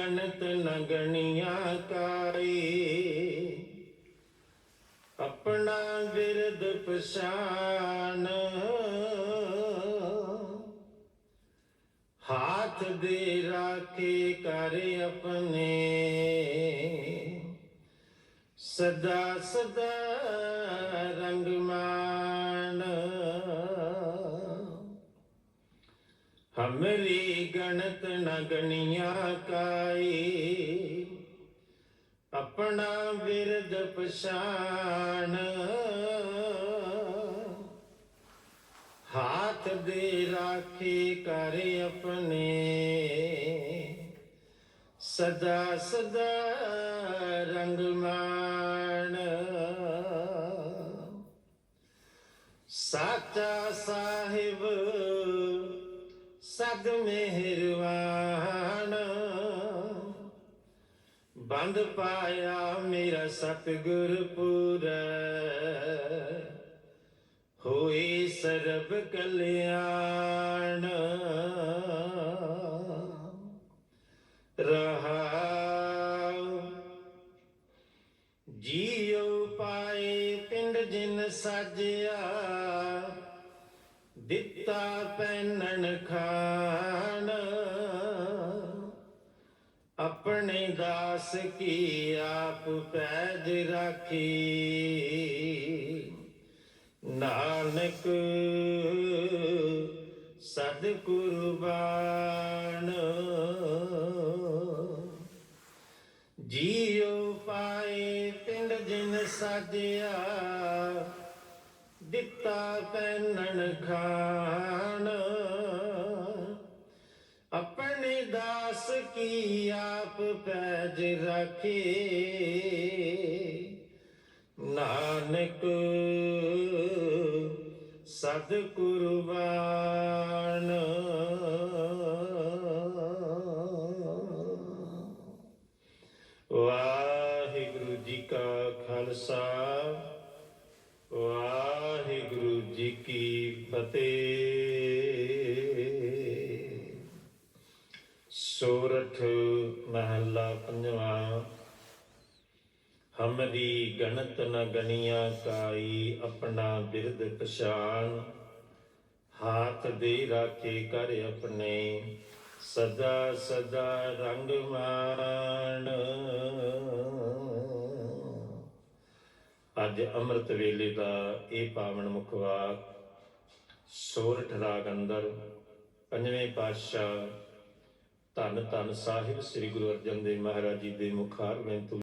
ਗਣਤ ਨ ਗਣੀਆਂ ਕਾਈ। ਆਪਣਾ ਬਿਰਦ ਪਛਾਨ। ਹਾਥ ਦੇ ਰਾਖੇ ਕਰ ਆਪਣੇ। ਸਦਾ ਸਦਾ ਰੰਗ ਮਾਨ ਗਣਤ ਨ ਗਣੀਆਂ ਕਾਈ। ਆਪਣਾ ਵਿਰਦ ਪਛਾਣ। ਹਾਥ ਦੇ ਰਾਖੀ ਕਰ ਆਪਣੇ। ਸਦਾ ਸਦਾ ਰੰਗ ਮਾਣ। ਸਦ ਮਿਹਰਵਾਨ। ਬੰਦ ਪਾਇਆ ਮੇਰਾ ਸਤਿਗੁਰ ਪੂਰ। ਹੋਈ ਸਰਬ ਕਲਿਆਣ। ਰਹਾ ਜੀਉ ਪਾਏ ਪਿੰਡ ਜਿਨ ਸਾਜਿਆ। ਦਿੱਤਾ ਪੈਨਣ ਖਾਣ ਆਪਣੇ ਦਾਸ ਕੀ ਆਪ ਪੈਜ ਰਾਖੀ। ਨਾਨਕ ਸਦ ਕੁਰਬਾਨ ਜੀਉ ਪਾਏ ਪਿੰਡ ਜਿਨ ਸਾਜਿਆ। ਦਿੱਤਾ ਪੈਨਣ ਖਾਣ ਆਪਣੇ ਦਾਸ ਕੀ ਆਪ ਪੈਜ ਰੱਖੇ। ਨਾਨਕ ਸਦ ਕੁਰਬਾਨ ਵਾਹਿਗੁਰੂ ਜੀ ਕਾ ਖਾਲਸਾ। ਵਾਹਿਗੁਰੂ ਜੀ ਕੀ ਫਤਿਹ। ਸੋਰਠ ਮਹੱਲਾ ਪੰਜਵਾਂ। ਹਮਰੀ ਗਣਤ ਨ ਗਣੀਆਂ ਕਾਈ ਆਪਣਾ ਬਿਰਦ ਪਛਾਨ। ਹਾਥ ਦੇ ਰਾਖੇ ਕਰ ਆਪਣੇ, ਸਦਾ ਸਦਾ ਰੰਗ ਮਾਣ। ਅੱਜ ਅੰਮ੍ਰਿਤ ਵੇਲੇ ਦਾ ਇਹ ਪਾਵਨ ਮੁਖਵਾ ਸੋਰਠ ਰਾਗ ਅੰਦਰ, ਪੰਜਵੇਂ ਪਾਤਸ਼ਾਹ ਧੰਨ ਧੰਨ ਸਾਹਿਬ ਸ੍ਰੀ ਗੁਰੂ ਅਰਜਨ ਦੇਵ ਮਹਾਰਾਜ ਜੀ ਦੇ ਮੁਖਾਰ ਤੋਂ